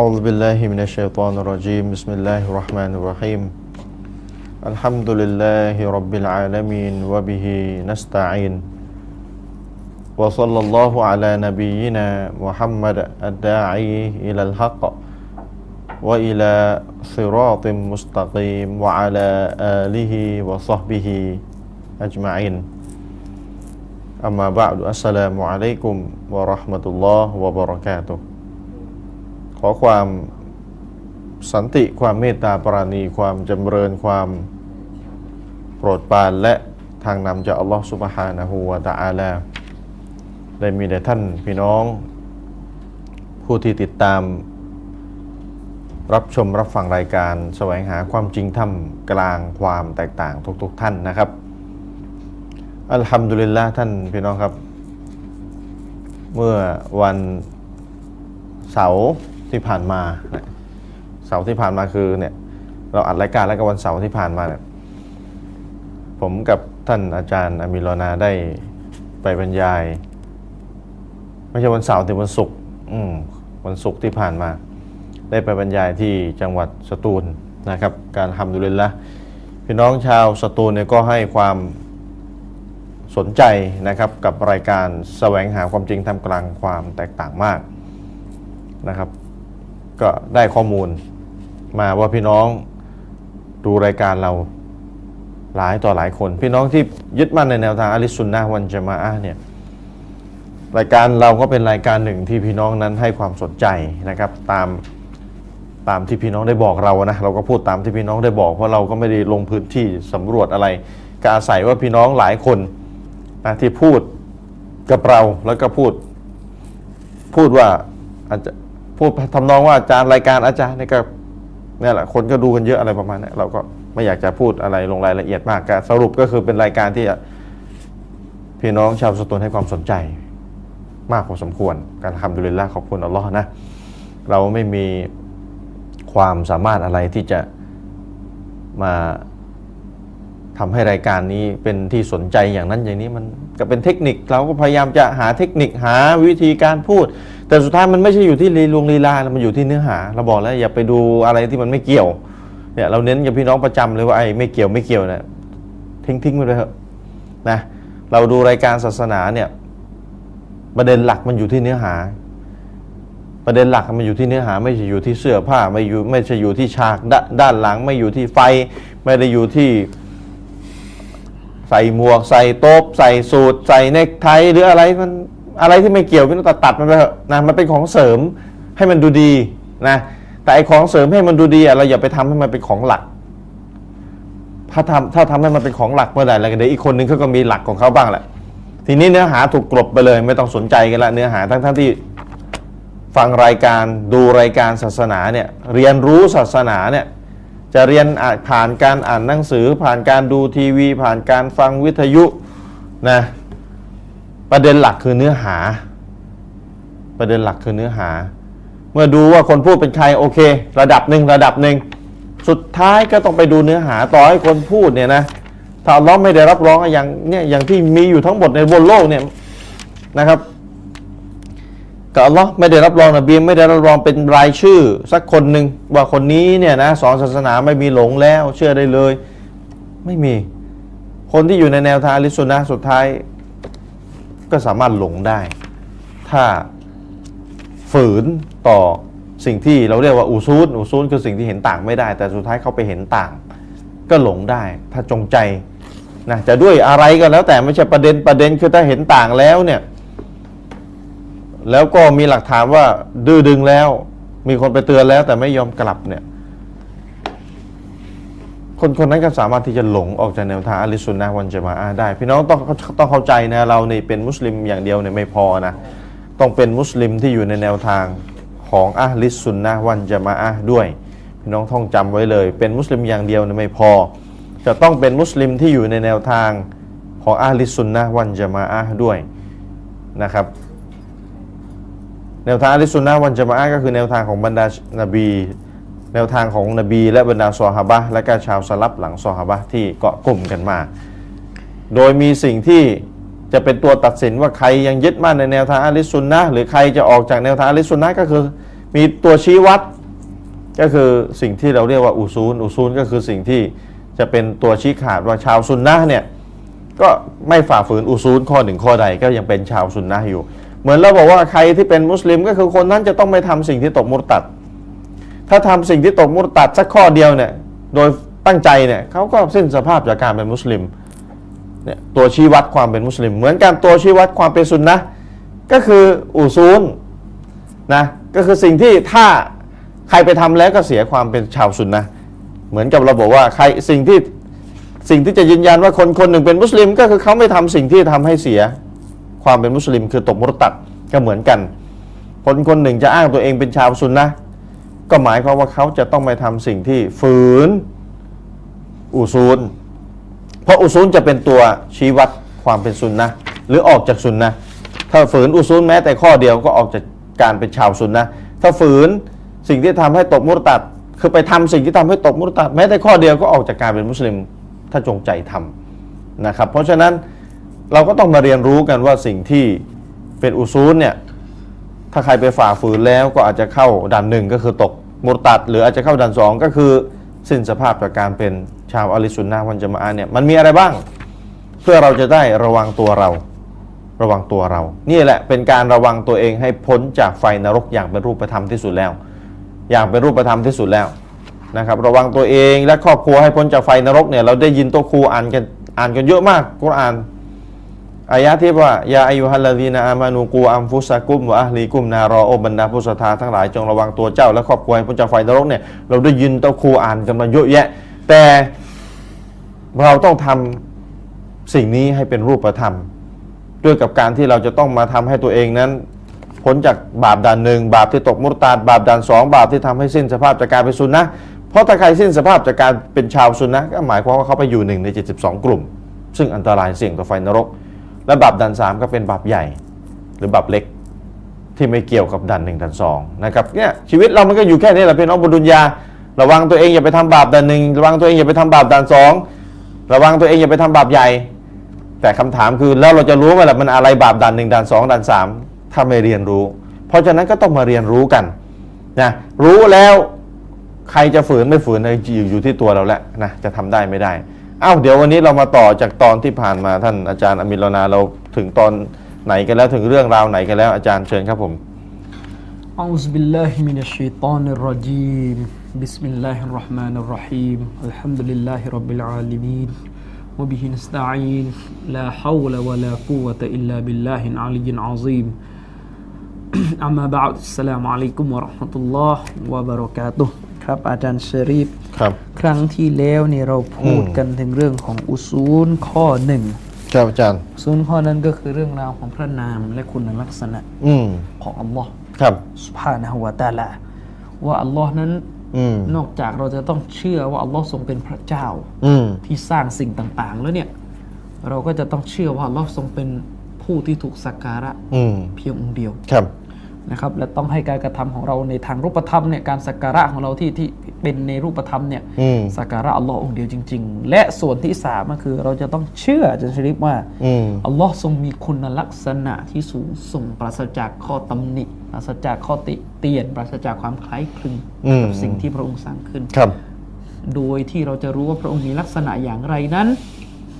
أعوذ بالله من الشيطان الرجيم. بسم الله الرحمن الرحيم. الحمد لله رب العالمين وبه نستعين. وصلى الله على نبينا محمد الداعي إلى الحق وإلى صراط مستقيم وعلى آله وصحبه أجمعين. أما بعد السلام عليكم ورحمة الله وبركاته. ขอความสันติความเมตตาปราณี ความจำเริญความโปรดปรานและทางนำจากอัลลอฮฺสุบฮานะฮูวะตะอาลาได้มีแด่ท่านพี่น้อง ผู้ที่ติดตาม รับชมรับฟังรายการแสวงหาความจริงท่ามกลางความแตกต่างทุกๆทท่านนะครับ อัลฮัมดุลิลละท่านพี่น้องครับ เมื่อวันเสาร์ ที่ผ่านมาเสาร์ที่ผ่านมาคือเนี่ยเราอัดรายการแล้วก็วันเสาร์ที่ผ่านมาเนี่ยผมกับท่านอาจารย์อามิรนาได้ไปบรรยาย ไม่ใช่วันเสาร์แต่วันศุกร์วันศุกร์ที่ผ่านมา ได้ไปบรรยายที่จังหวัดสตูลนะครับ การทำดุลินละพี่น้องชาวสตูลเนี่ยก็ให้ความสนใจนะครับกับรายการแสวงหาความจริงทำกลางความแตกต่างมากนะครับ ก็ได้ข้อมูลมาว่าพี่น้องดูรายการเราหลายต่อหลายคน พี่น้องที่ยึดมั่นในแนวทางอะลิสุนนะวันจะมาอะเนี่ยรายการเราก็เป็นรายการหนึ่งที่พี่น้องนั้นให้ความสนใจนะครับตามตามที่พี่น้องได้บอกเรานะเราก็พูดตามที่พี่น้องได้บอก เพราะเราก็ไม่ได้ลงพื้นที่สำรวจอะไรก็อาศัยว่าพี่น้องหลายคนนะที่พูดกับเราแล้วก็พูด พูดว่าอาจจะ พูดทำนองว่าอาจารย์รายการอาจารย์นี่ก็เนี่ยแหละคนก็ดูกันเยอะอะไรประมาณนี้เราก็ไม่อยากจะพูดอะไรลงรายละเอียดมากก็สรุปก็คือเป็นรายการที่พี่น้องชาวสตูลให้ความสนใจ มากพอสมควรการทำดุลิลละขอบคุณอัลลอฮ์นะ เราไม่มีความสามารถอะไรที่จะมา ทำให้รายการนี้เป็นที่สนใจอย่างนั้นอย่างนี้มันก็เป็นเทคนิคเราก็พยายามจะหาเทคนิคหาวิธีการพูด แต่สุดท้ายมันไม่ใช่อยู่ที่ลีลวงลีลา มันอยู่ที่เนื้อหา เราบอกแล้วอย่าไปดูอะไรที่มันไม่เกี่ยวเนี่ยเราเน้นกับพี่น้องประจำเลยว่าไอ้ไม่เกี่ยวไม่เกี่ยวเนี่ยทิ้งทิ้งไปเลยเถอะนะเราดูรายการศาสนาเนี่ยประเด็นหลักมันอยู่ที่เนื้อหา ประเด็นหลักมันอยู่ที่เนื้อหา ไม่ใช่อยู่ที่เสื้อผ้าไม่อยู่ไม่ใช่อยู่ที่ฉากดด้านหลัง ไม่อยู่ที่ไฟ ไม่ได้อยู่ที่ ใส่หมวก ใส่โต๊ะใส่สูทใส่เนคไทหรืออะไรมันอะไรที่ไม่เกี่ยวพี่ต้องตัดตัดมันไปเถอะนะมันเป็นของเสริมให้มันดูดีนะแต่ไอของเสริมให้มันดูดีอะเราอย่าไปทำให้มันเป็นของหลัก ถ้าทำถ้าทำให้มันเป็นของหลักเมื่อไหร่แล้วเดี๋ยวอีกคนนึงเขาก็มีหลักของเขาบ้างแหละทีนี้เนื้อหาถูกกลบไปเลย ไม่ต้องสนใจกันละเนื้อหาทั้งทั้งที่ฟังรายการดูรายการศาสนาเนี่ยเรียนรู้ศาสนาเนี่ย จะเรียนอ่านผ่านการอ่านหนังสือ ผ่านการดูทีวี ผ่านการฟังวิทยุนะประเด็นหลักคือเนื้อหา ประเด็นหลักคือเนื้อหา เมื่อดูว่าคนพูดเป็นใครโอเค ระดับหนึ่งระดับหนึ่งสุดท้ายก็ต้องไปดูเนื้อหาต่อให้คนพูดเนี่ยนะถ้าอัลเลอฮ์ไม่ได้รับรองอย่างเนี่ยอย่างที่มีอยู่ทั้งหมดในบนโลกเนี่ยนะครับ ก็อัลเลอฮ์ไม่ได้รับรองนบีไม่ได้รับรองเป็นรายชื่อ สักคนหนึ่งว่าคนนี้เนี่ยนะสอนศาสนาไม่มีหลงแล้วเชื่อได้เลย ไม่มี คนที่อยู่ในแนวทางอะลิสุนนะสุดท้าย ก็สามารถหลงได้ ถ้าฝืนต่อสิ่งที่เราเรียกว่าอูซูนอูซูนคือสิ่งที่เห็นต่างไม่ได้ แต่สุดท้ายเขาไปเห็นต่าง ก็หลงได้ ถ้าจงใจนะจะด้วยอะไรก็แล้วแต่ไม่ใช่ประเด็นประเด็นคือถ้าเห็นต่างแล้วเนี่ย แล้วก็มีหลักฐานว่าดื้อดึงแล้ว มีคนไปเตือนแล้ว แต่ไม่ยอมกลับเนี่ย คนคนนั้นก็สามารถที่จะหลงออกจากแนวทางอะลิสุนนะวันจะมาอะห์ได้ พี่น้องต้องต้องเข้าใจนะเราเนี่เป็นมุสลิมอย่างเดียวเนี่ยไม่พอนะต้องเป็นมุสลิมที่อยู่ในแนวทางของอะลิสุนนะวันจะมาอะห์ด้วย พี่น้องท่องจำไว้เลย เป็นมุสลิมอย่างเดียวเนี่ยไม่พอ จะต้องเป็นมุสลิมที่อยู่ในแนวทางของอะลิสุนนะวันจะมาอะห์ด้วยนะครับ แนวทางอะลิสุนนะวันจะมาอะก็คือแนวทางของบรรดานบี แนวทางของนบี และบรรดาซอฮาบะและก็ชาวสลับหลังซอฮาบะที่เกาะกลุ่มกันมา โดยมีสิ่งที่จะเป็นตัวตัดสินว่าใครยังยึดมั่นในแนวทางอะลิสุนนะหรือใครจะออกจากแนวทางอะลิสุนนะก็คือมีตัวชี้วัด ก็คือสิ่งที่เราเรียกว่าอุซูลอุซูลก็คือสิ่งที่จะเป็นตัวชี้ขาดว่าชาวซุนนะเนี่ยก็ไม่ฝ่าฝืนอุซูลข้อหนึ่งข้อใดก็ยังเป็นชาวซุนนะอยู่ เหมือนเราบอกว่าใครที่เป็นมุสลิมก็คือคนนั้นจะต้องไม่ทำสิ่งที่ตกมุรตัด ถ้าทำสิ่งที่ตกมุรตัดสักข้อเดียวเนี่ยโดยตั้งใจเนี่ยเขาก็สิ้นสภาพจากการเป็นมุสลิมเนี่ยตัวชี้วัดความเป็นมุสลิม เหมือนกันตัวชี้วัดความเป็นซุนนะก็คืออุซูลนะก็คือสิ่งที่ถ้าใครไปทำแล้วก็เสียความเป็นชาวซุนนะเหมือนกับเราบอกว่าใครสิ่งที่สิ่งที่จะยืนยันว่าคนคนหนึ่งเป็นมุสลิม ก็คือเขาไม่ทำสิ่งที่ทำให้เสีย ความเป็นมุสลิมคือตกมรตัดก็เหมือนกันคนคนหนึ่งจะอ้างตัวเองเป็นชาวซุนนะก็หมายความว่าเขาจะต้องไปทำสิ่งที่ฝืนอุซูล เพราะอุซูลจะเป็นตัวชี้วัดความเป็นซุนนะหรือออกจากซุนนะถ้าฝืนอุซูลแม้แต่ข้อเดียวก็ออกจากการเป็นชาวซุนนะถ้าฝืนสิ่งที่ทำให้ตกมุรตัด คือไปทำสิ่งที่ทำให้ตกมุรตัด แม้แต่ข้อเดียวก็ออกจากการเป็นมุสลิมถ้าจงใจทำนะครับ เพราะฉะนั้น เราก็ต้องมาเรียนรู้กันว่าสิ่งที่เป็นอุซูลเนี่ยถ้าใครไปฝ่าฝืนแล้วก็อาจจะเข้าด่านหนึ่งก็คือตกมุตัด หรืออาจจะเข้าด่านสองก็คือสิ้นสภาพจากการเป็นชาวอะลิสุนนะห์วันจะมาอะเนี่ยมันมีอะไรบ้าง เพื่อเราจะได้ระวังตัวเรา ระวังตัวเรา นี่แหละเป็นการระวังตัวเองให้พ้นจากไฟนรกอย่างเป็นรูปธรรมที่สุดแล้ว อย่างเป็นรูปธรรมที่สุดแล้วนะครับ ระวังตัวเองและครอบครัวให้พ้นจากไฟนรกเนี่ยเราได้ยินตัวครูอ่านกันอ่านกันเยอะมากกุรอาน อายะที่ว่ายาอายุฮัลลาดีนาอามานูกูอัมฟุสะกุมวะอัลีกุมนารอโอบรรดาผู้ศรัทธาทั้งหลายจงระวังตัวเจ้าและครอบครัวให้พ้นจากไฟนรกเนี่ยเราได้ยินเต้าครูอ่านกันมาเยอะแยะ แต่เราต้องทำสิ่งนี้ให้เป็นรูปธรรม ด้วยกับการที่เราจะต้องมาทำให้ตัวเองนั้นพ้นจากบาปด่านหนึ่งบาปที่ตกมุตตาบาปด่านสองบาปที่ทำให้สิ้นสภาพจากการเป็นซุนนะเพราะถ้าใครสิ้นสภาพจากการเป็นชาวซุนนะก็หมายความว่าเขาไปอยู่หนึ่งใน 72 กลุ่ม ซึ่งอันตรายเสี่ยงต่อไฟนรก และบาปด่านสามก็เป็นบาปใหญ่ หรือบาปเล็กที่ไม่เกี่ยวกับด่านหนึ่งด่านสองนะครับเนี่ยชีวิตเรามันก็อยู่แค่นี้แหละพี่น้องบุญดุลยาระวังตัวเองอย่าไปทำบาปด่านหนึ่งระวังตัวเองอย่าไปทำบาปด่านสองระวังตัวเองอย่าไปทำบาปใหญ่ แต่คำถามคือแล้วเราจะรู้ไหมล่ะมันอะไรบาปด่านหนึ่งด่านสองด่านสามถ้าไม่เรียนรู้ เพราะฉะนั้นก็ต้องมาเรียนรู้กันนะรู้แล้วใครจะฝืนไม่ฝืนอยู่อยู่ที่ตัวเราแหละนะจะทำได้ไม่ได้ อ้าวเดี๋ยววันนี้เรามาต่อจากตอนที่ผ่านมาท่านอาจารย์อมิรนาเราถึงตอนไหนกันแล้วถึงเรื่องราวไหนกันแล้วอาจารย์เชิญครับผม أعوذ بالله من الشيطان الرجيم بسم الله الرحمن الرحيم الحمد لله رب العالمين وبه نستعين لا حول ولا قوة إلا بالله العلي العظيم أما بعد السلام عليكم ورحمة الله وبركاته ครับอาจารย์ชะรีฟครับครั้งที่แล้วเนี่ยเราพูดกันถึงเรื่องของอุซูลข้อหนึ่งครับอาจารย์อุซูลข้อนั้นก็คือเรื่องราวของพระนามและคุณลักษณะอืมของอัลลอฮ์ครับสุภานะฮวะตะอาลาว่าอัลลอฮ์นั้นอืมนอกจากเราจะต้องเชื่อว่าอัลลอฮ์ทรงเป็นพระเจ้าอืมที่สร้างสิ่งต่าง ๆ แล้วเนี่ย เราก็จะต้องเชื่อว่าอัลลอฮ์ทรงเป็นผู้ที่ถูกสักการะอืมเพียงองค์เดียวครับ นะครับและต้องให้การกระทำของเราในทางรูปธรรมเนี่ยการสักการะของเราที่ที่เป็นในรูปธรรมเนี่ยอืมสักการะอัลลอฮ์องค์เดียวจริง ๆ และส่วนที่สามก็คือเราจะต้องเชื่ออาจารย์ชริฟว่าอืมอัลลอฮ์ทรงมีคุณลักษณะที่สูงส่งปราศจากข้อตำหนิปราศจากข้อติเตียนปราศจากความคล้ายคลึงอืมกับสิ่งที่พระองค์สร้างขึ้นครับโดยที่เราจะรู้ว่าพระองค์มีลักษณะอย่างไรนั้น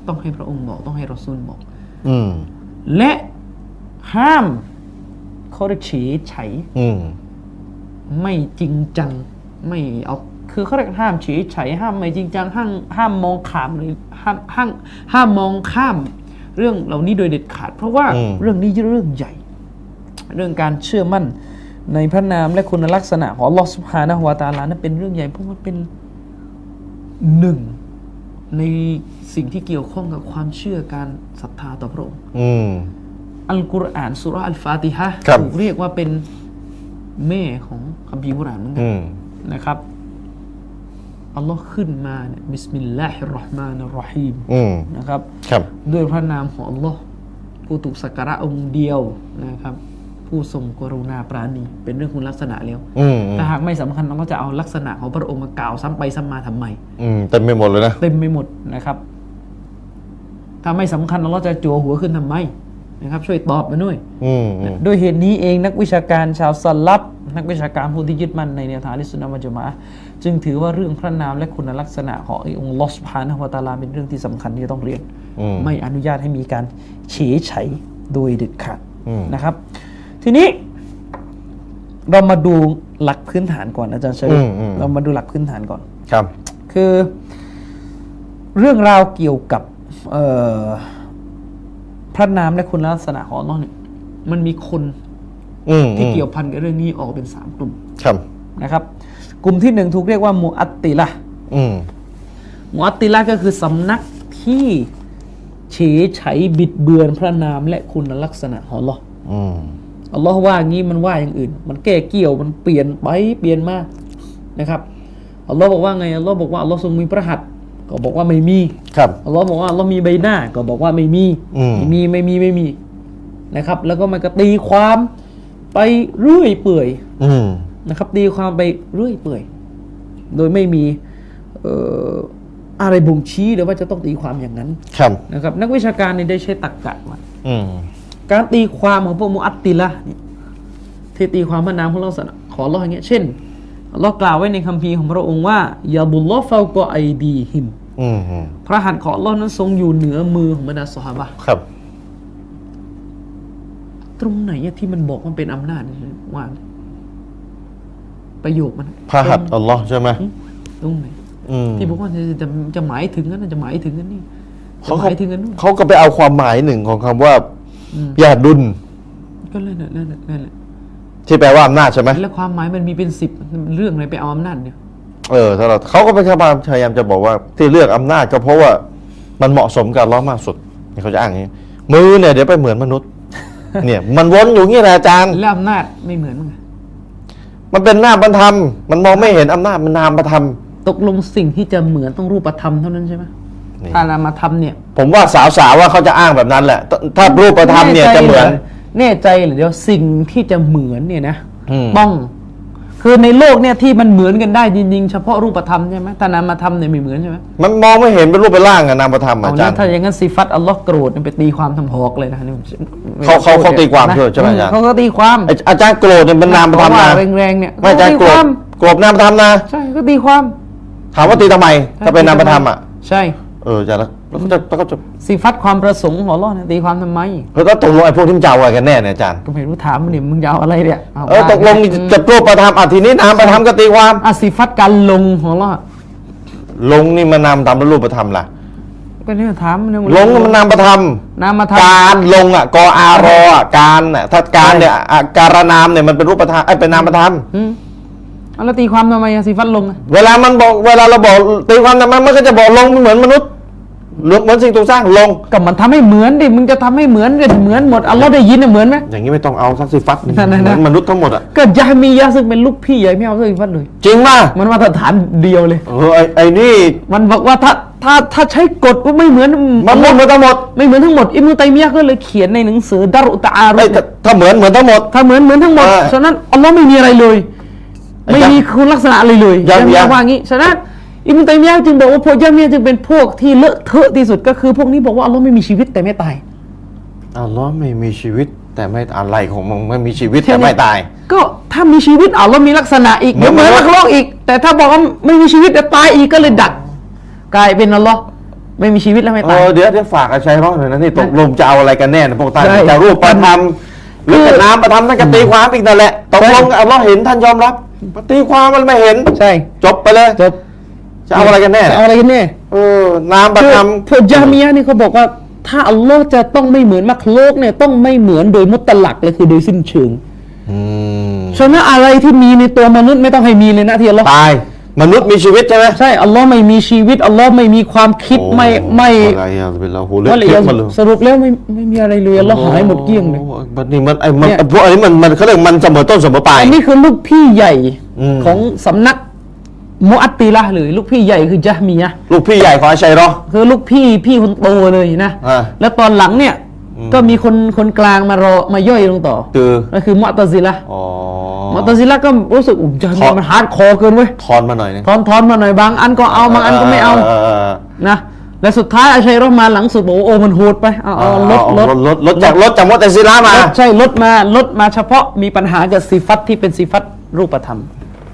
ต้องให้พระองค์บอกต้องให้รอซูลบอกอืมและห้าม เขาเรียกเฉยไฉอืมไม่จริงจัง ไม่เอาคือเขาเรียกห้ามเฉยไฉห้ามไม่จริงจังห้ามห้ามมองขามหรือห้ามห้ามห้ามมองข้ามเรื่องเหล่านี้โดยเด็ดขาด เพราะว่าอืมเรื่องนี้เรื่องใหญ่ เรื่องการเชื่อมั่นในพระนามและคุณลักษณะของอัลลอฮฺสุบฮานะฮุวาตาลานั้นเป็นเรื่องใหญ่เพราะมันเป็นหนึ่งในสิ่งที่เกี่ยวข้องกับความเชื่อการศรัทธาต่อพระองค์ อืมอัลกุรอานสุราะห์อัลฟาติฮะห์ครับ ถูกเรียกว่าเป็นแม่ของคัมภีร์กุรอานเหมือนกัอืนมนะครับ อัลลอฮ์ขึ้นมาเนี่ยบิสมิลลาฮิรเราะห์มานิรเราะฮีมอืม นะครับ ครับ ด้วยพระนามของอัลลอฮ์ผู้ถูกสักการะองค์เดียวนะครับ ผู้ทรงกรุณาปราณี เป็นเรื่องคุณลักษณะแล้วอืมถ้าหากไม่สำคัญเราก็จะเอาลักษณะของพระองค์มากล่าวซ้ำไปซ้ำมาทำไม อืมเต็มไปหมดเลยนะ เต็มไปหมดนะครับ ถ้าไม่สำคัญเราก็จะจัวหัวขึ้นทำไม นะครับช่วยตอบมาด้วยอืมอืมด้วยเหตุนี้เองนักวิชาการชาวสลับนักวิชาการผู้ที่ยึดมั่นในแนวทางลิสุนนะมัจมาอะห์จึงถือว่าเรื่องพระนามและคุณลักษณะขององค์ลอสพานะฮุวะตะอาลาเป็นเรื่องที่สำคัญที่จะต้องเรียนอืมไม่อนุญาตให้มีการเฉยไฉโดยเด็ดขาดอืมนะครับ ทีนี้เรามาดูหลักพื้นฐานก่อนอาจารย์เชยอืมอืมเรามาดูหลักพื้นฐานก่อนครับ คือ เรื่องราวเกี่ยวกับเอ่อพ ระนามและคุณลักษณะของอัลลอฮ์เนี่ยมันมีคนอืมที่อืมเกี่ยวพันกับเรื่องนี้ออกเป็นสามกลุ่มครับนะครับ กลุ่มที่หนึ่งถูกเรียกว่ามูอัตติละห์อืมมูอัตติละห์ก็คือสำนักที่เฉยไฉบิดเบือนพระนามและคุณลักษณะของอัลลอฮ์อืมอัลลอฮ์ว่าอย่างนี้มันว่าอย่างอื่น มันแก้เกี่ยวมันเปลี่ยนไปเปลี่ยนมานะครับอัลลอฮ์บอกว่าไงอัลลอฮ์บอกว่าอัลลอฮ์ทรงมีพระหัตถ์ ก็บอกว่าไม่มีครับอัลลอฮ์บอกว่าอัลลอฮ์มีใบหน้า ก็บอกว่าไม่มีอืมไม่มีไม่มีไม่มีนะครับ แล้วก็มันก็ตีความไปเรื่อยเปื่อยอืมนะครับ ตีความไปเรื่อยเปื่อย โดยไม่มีเอ่ออะไรบ่งชี้เลยว่าจะต้องตีความอย่างนั้น ครับนะครับ นักวิชาการเนี่ยได้ใช้ตรรกะว่าอืมการตีความของพวกมุอัตติละห์เนี่ยที่ตีความพระนามของเราสนะขอเราอย่างเงี้ยเช่นอัลเรากล่าวไว้ในคัมภีร์ของพระองค์ว่ายาบุลลอฮ์ฟาวกอไอดีหิมอืมอืม พระหัตถ์ของอัลลอฮ์นั้นทรงอยู่เหนือมือของบรรดาสหายครับ ตรงไหนอะที่มันบอกมันเป็นอำนาจว่าประโยคมันพระหัตถ์อัลลอฮ์ใช่ไหมตรงไหนอืมที่บอกว่าจะจะจะหมายถึงนั้นนะจะหมายถึงกันนี่จะเขาหก็มายถึงกันนู่นเขาก็ไปเอาความหมายหนึ่งของคำว่าอืมยาดุลก็นั่นแหละนั่นแหละนั่นแหละที่แปลว่าอำนาจใช่ไหมแล้วความหมายมันมีเป็นสิบเรื่องอะไรไปเอาอำนาจเนี่ย เออถ้าเราเขาก็พยายามพยายามจะบอกว่าที่เลือกอำนาจก็เพราะว่ามันเหมาะสมกับอัลล้อฮ์มากสุดนี่เขาจะอ้างอย่างนี้มือเนี่ยเดี๋ยวไปเหมือนมนุษย์ เนี่ยมันวนอยู่อย่างนี้แหละอาจารย์แล้วอำนาจไม่เหมือนมั้งมันเป็นหน้าประธรรมมันมองไม่เห็นอำนาจมันนามประธรรมตกลงสิ่งที่จะเหมือนต้องรูปธรรมเท่านั้นใช่ไหมนี่ถ้านามาทำเนี่ยผมว่าสาวๆว่าเขาจะอ้างแบบนั้นแหละ ถ้าถ้ารูปธรรมเนี่ยจะเหมือนแน่ใจเหรือเดี๋ยวสิ่งที่จะเหมือนเนี่ยนะ อืม ต้อง คือในโลกเนี่ยที่มันเหมือนกันได้จริงๆเฉพาะรูปธรรมใช่ไหมถ้านามาทำเนี่ยไม่เหมือนใช่ไหมมันมองไม่เห็นเป็นรูปเป็นร่างอะนามประธรรมเอาอาแล้จาวรย์ถ้าอย่างนั้นสิฟัตอัลลอฮ์โกรธเนี่ยไปตีความทำหอกเลยนะนี่ผมเขาเขาเขาตีความนะใช่ไหมอาจารย์เขาก็ตีความไอ้อาจารย์โกรธเนี่ยเป็นนามประธรรมเพนะว่าแรงๆเนี่ยไม่อาจารย์ตีโกรคธวามโกรธนามประธรรมนะ ใช่ก็ตีความถามว่าตีทำไมถ้าเป็นนามประธรรมอะใช่ เอออาจารย์แล้วแล้วก็จะแล้วก็จะสิฟัตความประสงค์ของอัลลอฮ์เนี่ยตีความทำไม แล้วก็ตกลงไอ้พวกที่มันจะเอาอะไรกันแน่เนี่ยอาจารย์ ก็ไม่รู้ถามมันเนี่ยมึงยาวอะไรเนี่ยาเออตกลงว่าจะรูปประธรรมอะทีนี้นามประธรรมก็ตีความ อะสิฟัตการลงของอัลลอฮ์ลงนี่มันนามประธรรมแล้วรูปประธรรมล่ะ ก็เนี่ยถามมันเนี่ยลงนี่มันนามประธรรมนามมาทำการลงอะกออารออะการอะถ้าการเนี่ยอะการนามเนี่ยมันเป็นรูปประธรรมไอ้ยเป็นนามประธรรมอืมเอา แล้วตีความทำไมอะสิฟัตลงอะเวลามันบอกเวลาเราบอกตีความทำไมมันก็จะบอกลงเหมือนมนุษย์เหมือนสิ่งถูกสร้างลงก็มันทำให้เหมือนดิมึงจะทำให้เหมือนกันเหมือนหมดอัลลอฮ์ได้ยินเนี่ยเหมือนไหม อย่างนี้ไม่ต้องเอาสักสิฟัดหนึ่งนั่นๆๆเหมือนมนุษย์ทั้งหมดอะก็ยามียะซึ่งเป็นลูกพี่ใหญ่ไม่เอาสิฟัตเลย จริงป่ะมันมาตรฐานเดียวเลย เออไอ้ไอ้นี่มันบอกว่าถ้าถ้าถ้าใช้กฎว่าไม่เหมือนมันหมดหมดทั้งหมดไม่เหมือนทั้งหมดอิมนุตัยมียะห์ก็เลยเขียนในหนังสือดารุตะอารุไอ้ยถ้าถ้าเหมือนเหมือนทั้งหมด ถ้าเหมือนเหมือนทั้งหมดเออฉะนั้นอัลลอฮ์ไม่มีอะไรเลย ไอ้ไม่จ๊ะมีคุณลักษณะอะไรเลยยังยะยังว่างี้ฉะนั้นอิมนุตัยมียะห์จึงบอกว่าพวกยะมียะห์จึงเป็นพวกที่เลอะเทอะที่สุดก็คือ พวกนี้บอกว่าอัลลอฮ์ไม่มีชีวิตแต่ไม่ตายอัลลอฮ์ไม่มีชีวิตแต่ไม่อะไรของมึงไม่มีชีวิตแต่ไม่ตาย ก็ถ้ามีชีวิตอัลลอฮ์มีลักษณะอีกเหมืเดี๋อยนวเหมือนมนุษย์นักโลกอีก แต่ถ้าบอกว่าไม่มีชีวิตแต่ตายอีกก็เลยดัก กลายเป็นอัลลอฮ์ไม่มีชีวิตแล้วไม่เอตายอเดี๋ยวเดี๋ยวฝากอาชัยร้องหน่อยนะนี่ตกลงจะเอาอะไรกันแน่นะพวกท่านใช่จะรูปประธรรมหรือจะนามประธรรมท่านก็ตีความอีกนั่นแหละตกลงอัลลอฮ์เห็นท่านยอมรับ ตีความมันไม่เห็น ใช่ จบไปเลยจบจะเอาอะไรกันแน่จะเอาอะไรกันแน่เออนามประคือธรรมพวกยามียะห์นี่เขาบอกว่า ถ้าอัลลอฮ์จะต้องไม่เหมือนมักโลกเนี่ยต้องไม่เหมือนโดยมุตตลักเลยคือโดยสิ้นเชิงอืมฉะนั้นอะไรที่มีในตัวมนุษย์ไม่ต้องให้มีเลยนะที่อัลลอฮ์ตาย มนุษย์มีชีวิตใช่ไหมใช่อัลลอฮ์ไม่มีชีวิตอัลลอฮ์ไม่มีความคิดไม่ไม่อะไรอะเป็นเราหูเลือว่าดเลยเทียบมาเลยสรุปแล้วไม่ไม่มีอะไรเลยอัลลอฮ์หายหมดเกลี้ยงเลยโอ้บัดนี้มันไอ้มันเนี่ยพวกอันนี้มันมันเขาเรียกมันเสมอต้นเสมอปลายอันนี้คือลูกพี่ใหญ่อืมของสำนักมุอัตติละห์เลยลูกพี่ใหญ่คือจะมียะห์ลูกพี่ใหญ่ของอาชัยรอคือลูกพี่พี่คนโตเลยนะอ่าแล้วตอนหลังเนี่ย ก็มีคนคนกลางมารอมาย่อยลงต่อคือก็คือมุอัตตะซิละห์อ๋อมุอัตตะซิละห์ก็รู้สึกอุ้ยจะมีถอดมันฮาร์ดคอร์เกินเว้ยทอนมาหน่อยนึงทอนทอนมาหน่อยบางอันก็เอาบางอันก็ไม่เอาเออนะและสุดท้ายอาชัยรอห์มาหลังสุดบอกว่าโอ้มันโหดไปเอาเอาลดลดลดลดจากลดจากมุตซิละมาลดใช่ลดมาลดมาเฉพาะมีปัญหากับสิฟัตที่เป็นสิฟัตรูปธรรม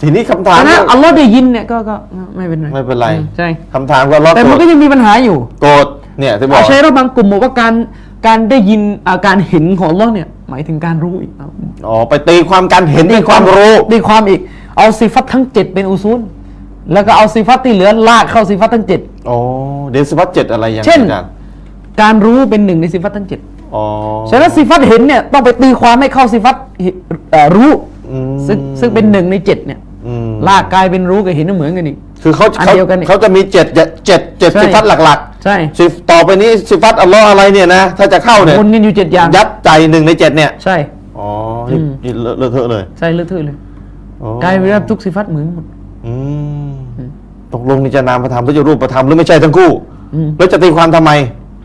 ทีนี้คำถามแต่นะอัลลอฮ์ได้ยินเนี่ยก็ก็ไม่เป็นไรไม่เป็นไรอืมใช่คำถามก็ลดแต่มันก็ยังมีปัญหาอยู่โกรธเนี่ยที่บอกอาชัยรอห์บางกลุ่มบอกว่าการ การได้ยินอาการเห็นของอัลลอฮ์เนี่ยหมายถึงการรู้อีกเอาอ๋อไปตีความการเห็นในความรู้ ตีความอีก เอาสิฟัตทั้งเจ็ดเป็นอุซูล แล้วก็เอาสิฟัตที่เหลือลากเข้าสิฟัตทั้งเจ็ด อ๋อเดยวสิฟัตเจ็ดอะไรอย่างเช่น อาจารย์การรู้เป็นหนึ่งในสิฟัตทั้งเจ็ดอ๋อ ฉะนั้นสิฟัตเห็นเนี่ยต้องไปตีความให้เข้าสิฟัตเอ่อรู้อืม ซึ่งซึ่งเป็นหนึ่งในเจ็ดเนี่ยอืมลากกลายเป็นรู้กับเห็นเหมือนกันอีก คือเขาอันเขาเดียวกันนี่ เขาจะมีเจ็ดเจ็ดเจ็ดเจ็ดใช่สิฟัตหลัก ใช่ๆสิต่อไปนี้สิฟัตอัลลอฮ์อะไรเนี่ยนะ ถ้าจะเข้าเนี่ยวนกันอยู่เจ็ดอย่างยัดใจหนึ่งในเจ็ดเนี่ย ใช่ อ๋อนี่อืมนี่เลอะเลอะเทอะเลยใช่เลอะเทอะเลยอ๋อกลายเป็นว่าทุกสิฟัตเหมือนหมดอืมตกลงนี่จะนามประธรรมหรือจะรูปประธรรมหรือไม่ใช่ทั้งคู่ อืมแล้วจะตีความทำไม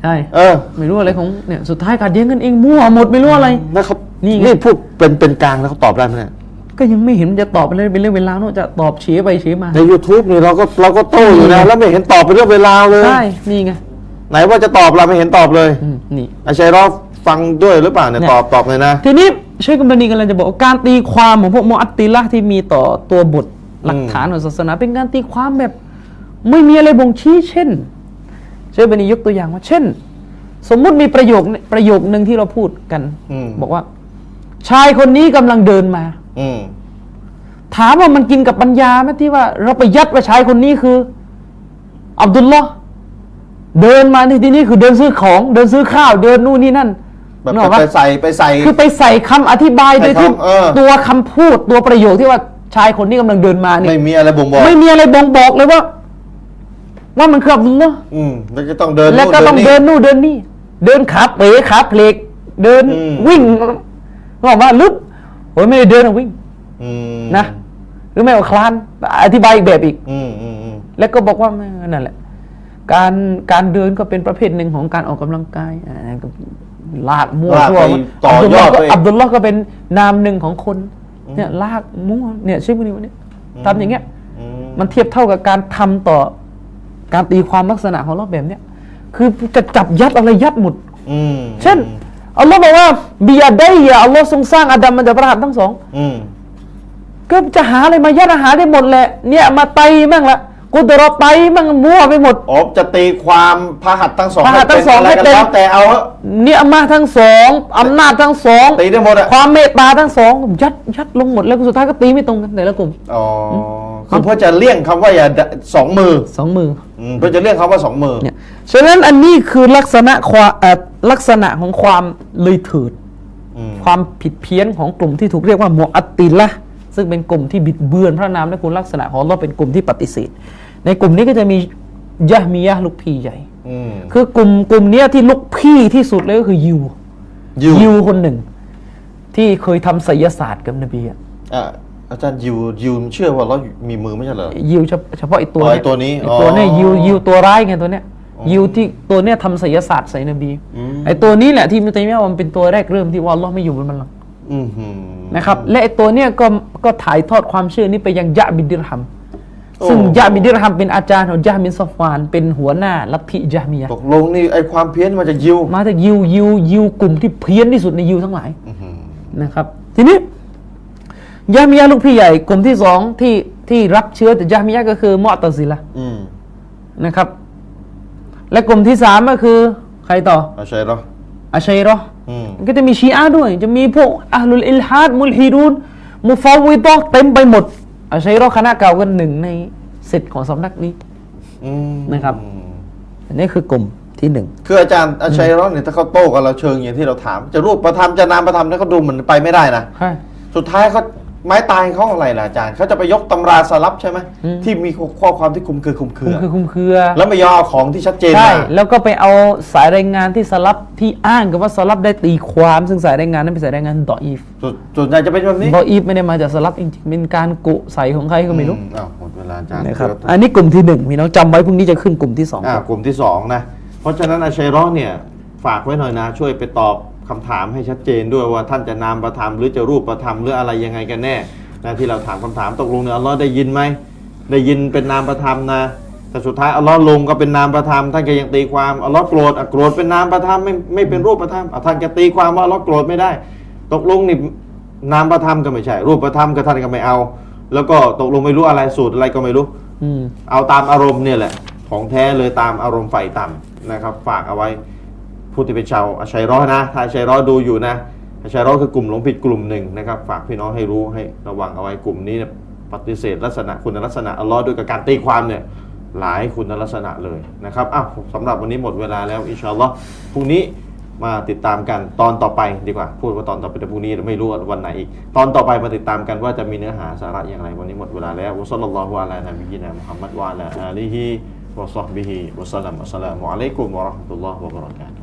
ใช่เออ ไม่รู้อะไรของเนี่ยสุดท้ายการเย้งกันเองมั่วหมดไม่รู้อะไร แล้วเขานี่นี่ไงพูดเป็นเป็นกลางแล้วเขาตอบได้ไหมเนี่ย ก็ยังไม่เห็นมันจะตอบเป็นเรื่องเป็นเรื่องเวลาวเนอะจะตอบเฉียไปเฉียมา ใน YouTube นี่เราก็เราก็โต้อยู่นะ แล้วไม่เห็นตอบเป็นเรื่องเวลาวเลย ใช่นี่ไงไหนว่าจะตอบเราไม่เห็นตอบเลยอืมนี่ อาชัยรอฟฟังด้วยหรือเปล่าเนี่ยเนี่ย ตอบตอบเลยนะ ทีนี้เชคกัมบานีกำลังจะบอกว่าการตีความของพวกมุอัตติละห์ที่มีต่อตัวบทหลักฐานของศาสนา เป็นการตีความแบบไม่มีอะไรบ่งชี้เช่น เชคกัมบานียกตัวอย่างว่าเช่น สมมุติมีประโยคประโยคนึงที่เราพูดกัน อืม บอกว่า ชายคนนี้กำลังเดินมา อืมถามว่ามันกินกับปัญญาไหมที่ว่า เราไปยัดว่าชายคนนี้คือ อับดุลลอฮ์เดินมาในที่นี้คือเดินซื้อของ เดินซื้อข้าวเดินนู่นนี่นั่นแบบนึกออกปะ ไปใส่ไปใส่ คือไปใส่คำอธิบายโดยที่ใส่คำเออ ตัวคำพูดตัวประโยคที่ว่าชายคนนี้กำลังเดินมาเนี่ยไม่มีอะไรบ่งบอกไม่มีอะไรบ่งบอกเลยว่า ว่ามันคืออับดุลลอฮ์ อืมแล้วก็ต้องเดินแล้วก็ต้องนี่เดินนู่นเดินนี่ เดินขาเป๋ขาเพลกเดินอืมวิ่งบอกว่าลึก โอ้ยไม่ได้เดินอะวิ่งอืมนะหรือไม่ว่าคลานอธิบายอีกแบบอีก อืมอืมอืมแล้วก็บอกว่าไม่นั่นแหละ การการเดินก็เป็นประเภทหนึ่งของการออกกำลังกายอ่าก็ลากมั่วลากทั่วไปต่อยอดก็ตัวเอง อับดุลลอฮ์ก็เป็นนามหนึ่งของคนเนี่ยลากมั่วเนี่ยชื่อมันนี้วันนี้ทำอย่างเงี้ย อืม มันเทียบเท่ากับการทำต่อการตีความลักษณะของเราแบบเนี้ยคือจะจับยัดอะไรยัดหมด อืมเช่น อัลลอฮ์บอกว่าบิยาได้ยาอัลลอฮ์ทรงสร้างอาดัมมันจะประหารทั้งสองอืมก็จะหาอะไรมายัดอาหารได้หมดแหละ เนี่ยมาไตมั่งละกุดรอไตมั่งมั่วไปหมดอ๋อจะตีความพระหัตถ์ทั้งสองพระหัตถ์ทั้งสองให้เป็นอะไรกันให้เป็นแล้วแต่เอาเถอะเนี่ยอามาทั้งสองอำนาจทั้งสองตีได้หมดอะความเมตตาทั้งสองยัดยัดลงหมดแล้วสุดท้ายก็ตีไม่ตรงกันแต่ละกลุ่มอ๋อคือเพื่อจะเลี่ยงคำว่าอย่าดสองมือสองมืออืมเพื่อจะเลี่ยงคำว่าสองมือเนี่ย ฉะนั้นอันนี้คือลักษณะความเอ่อลักษณะของความเลยเถิดอืมความผิดเพี้ยนของกลุ่มที่ถูกเรียกว่ามุอัตติละห์ซึ่งเป็นกลุ่มที่บิดเบือนพระนามและคุณลักษณะของเราเป็นกลุ่มที่ปฏิเสธในกลุ่มนี้ก็จะมียะฮ์มียะห์ลูกพี่ใหญ่อืมคือกลุ่มกลุ่มเนี้ยที่ลูกพี่ที่สุดเลยก็คือยิวยิวยิวคนหนึ่ง ที่เคยทำไสยศาสตร์กับนบีอะอะอาจารย์ยิวยิวเชื่อว่าเรามีมือไม่ใช่เหรอยิวเฉพาะเฉพาะไอ้ตัวอ๋อเนี้ไอ้ตัวนี้ไอ้ตัวเนี้ยอ๋อยิวยิวตัวร้ายไงตัวเนี้ย ยิวที่ตัวเนี้ยทำไสยศาสตร์ใส่นบีอืมไอ้ตัวนี้แหละที่มุตัยมียะห์ว่ามันเป็นตัวแรกเริ่มที่ว่าอัลลอฮ์ไม่อยู่บนบัลลังก์อืมหืมนะครับ และไอ้ตัวเนี้ยก็ก็ถ่ายทอดความเชื่อนี้ไปยังยะบินดิรฮัมโอ้ซึ่งยะบินดิรฮัมเป็นอาจารย์ของยะมินซอฟวาน เป็นหัวหน้าลัทธิยะมียะห์ตกลงนี่ไอความเพี้ยนมาจากยิวมาจากยิวยิวยิวกลุ่มที่เพี้ยนที่สุดในยิวทั้งหลายอื้อหือนะครับ ทีนี้ยะมียะห์ลูกพี่ใหญ่กลุ่มที่สองที่ที่รับเชื้อจากยะมียะห์ก็คือมุอ์ตะซิละห์อืมนะครับ และกลุ่มที่สามก็คือ ใครต่อเอาใช่เหรออาชัยรอห์อืมก็จะมีชีอะห์ด้วย จะมีพวกอัลลุลอิลฮัดมุลฮิดูนมุฟาวิดะห์เต็มไปหมดอาชัยรอห์คณะเก่ากันหนึ่งในสิทธิ์ของสำนักนี้อืมนะครับอันนี้คือกลุ่มที่หนึ่งคืออาจารย์อาชัยร้อนเนี่ยถ้าเขาโต้กับเราเชิงอย่างที่เราถาม จะรูปประธรรมจะนามประธรรมเนี่ยเขาดูเหมือนไปไม่ได้นะใช่สุดท้ายเขา ไม้ตายเขาอะไรล่ะอาจารย์เขาจะไปยกตำราสลับใช่ไหมอืม ที่มีข้อความที่คลุมคือคลุมเคคุรืมอคือคุมเครือ แล้วไม่ยอมเอาของที่ชัดเจนใช่ มาแล้วก็ไปเอาสายรายงานที่สลับที่อ้างกับว่าสลับได้ตีความซึ่งสายรายงานนั้นเป็นสายรายงานดออีฟส่วนส่วนใหญ่จะเป็นแบบนี้ดออีฟไม่ได้มาจากสลับจริงๆเป็นการกุใส่ของใครก็ไม่รู้อือ้าวหมดเวลาอาจารย์นะครับอันนี้กลุ่มที่หนึ่งพี่น้องจำไว้พรุ่งนี้จะขึ้นกลุ่มที่สองอ่ากลุ่มที่สองนะ เพราะฉะนั้นอาชัยร้อนเนี่ย ฝากไว้หน่อยนะ ช่วยไปตอบ คำถามให้ชัดเจนด้วยว่าท่านจะนามประธรรมหรือจะรูปประธรรมหรืออะไรยังไงกันแน่นะที่เราถามคำถามตกลงเนี่ยอัลเลอฮ์ได้ยินไหมได้ยินเป็นนามประธรรมนะแต่สุดท้ายอัลลอฮ์ลงก็เป็นนามประธรรมท่านก็ยังตีความอัลลอฮ์โกรธอะโกรธเป็นนามประธรรมไม่ไม่เป็นรูปประธรรมอะท่านจะตีความว่าอัลลอฮ์โกรธไม่ได้ ตกลงนี่นามประธรรมก็ไม่ใช่ รูปประธรรมก็ท่านก็ไม่เอา แล้วก็ตกลงไม่รู้อะไรสูตรอะไรก็ไม่รู้อืมเอาตามอารมณ์เนี่ยแหละ ของแท้เลยตามอารมณ์ไฟต่ำนะครับ ฝากเอาไว้ ผู้ที่เป็นชาวอาชัยร้อนะถ้าอาชัยร้อดูอยู่นะอาชัยร้อคือกลุ่มหลงผิดกลุ่มหนึ่งนะครับ ฝากพี่น้องให้รู้ให้ระวังเอาไว้กลุ่มนี้เนี่ยปฏิเสธลักษณะคุณลักษณะอัลลอฮ์ด้วยกับการตีความเนี่ยหลายคุณลักษณะเลยนะครับอ้าวสำหรับวันนี้หมดเวลาแล้วอินชาอัลลอฮ์พรุ่งนี้มาติดตามกันตอนต่อไปดีกว่า พูดว่าตอนต่อไปแต่พรุ่งนี้ไม่รู้วันไหนอีก ตอนต่อไปมาติดตามกันว่าจะมีเนื้อหาสาระอย่างไร วันนี้หมดเวลาแล้ววะซัลลัลลอฮุอะลานบีนะมุฮัมมัดวะลาอาลีฮิวะซอฮบิฮิวะสัลลัมอัสสลามุอะลัยกุมวะเราะห์มะตุลลอฮ์วะบะเราะกาตุ